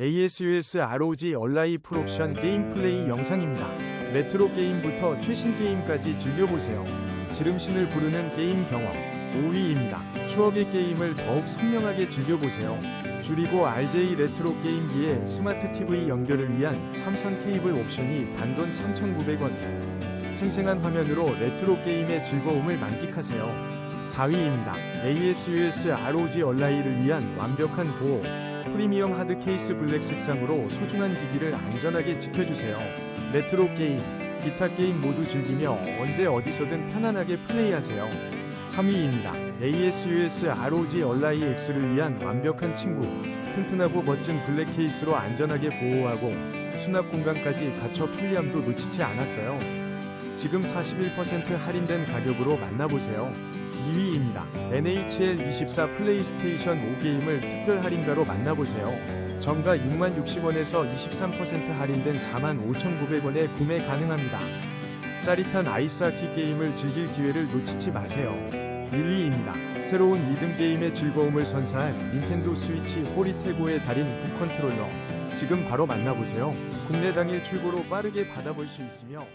ASUS ROG 얼라이 풀옵션 게임 플레이 영상입니다. 레트로 게임부터 최신 게임까지 즐겨보세요. 지름신을 부르는 게임 경험 5위입니다. 추억의 게임을 더욱 선명하게 즐겨보세요. 줄이고 RJ 레트로 게임기에 스마트 TV 연결을 위한 삼선 케이블 옵션이 단돈 3,900원. 생생한 화면으로 레트로 게임의 즐거움을 만끽하세요. 4위입니다. ASUS ROG 얼라이를 위한 완벽한 보호. 프리미엄 하드 케이스 블랙 색상으로 소중한 기기를 안전하게 지켜주세요. 레트로 게임, 기타 게임 모두 즐기며 언제 어디서든 편안하게 플레이하세요. 3위입니다. ASUS ROG 얼라이 X를 위한 완벽한 친구. 튼튼하고 멋진 블랙 케이스로 안전하게 보호하고 수납 공간까지 갖춰 편리함도 놓치지 않았어요. 지금 41% 할인된 가격으로 만나보세요. 2위입니다. NHL24 플레이스테이션 5게임을 특별 할인가로 만나보세요. 정가 6만 60원에서 23% 할인된 4만 5,900원에 구매 가능합니다. 짜릿한 아이스하키 게임을 즐길 기회를 놓치지 마세요. 1위입니다. 새로운 리듬 게임의 즐거움을 선사할 닌텐도 스위치 호리테고의 달인 북컨트롤러. 지금 바로 만나보세요. 국내 당일 출고로 빠르게 받아볼 수 있으며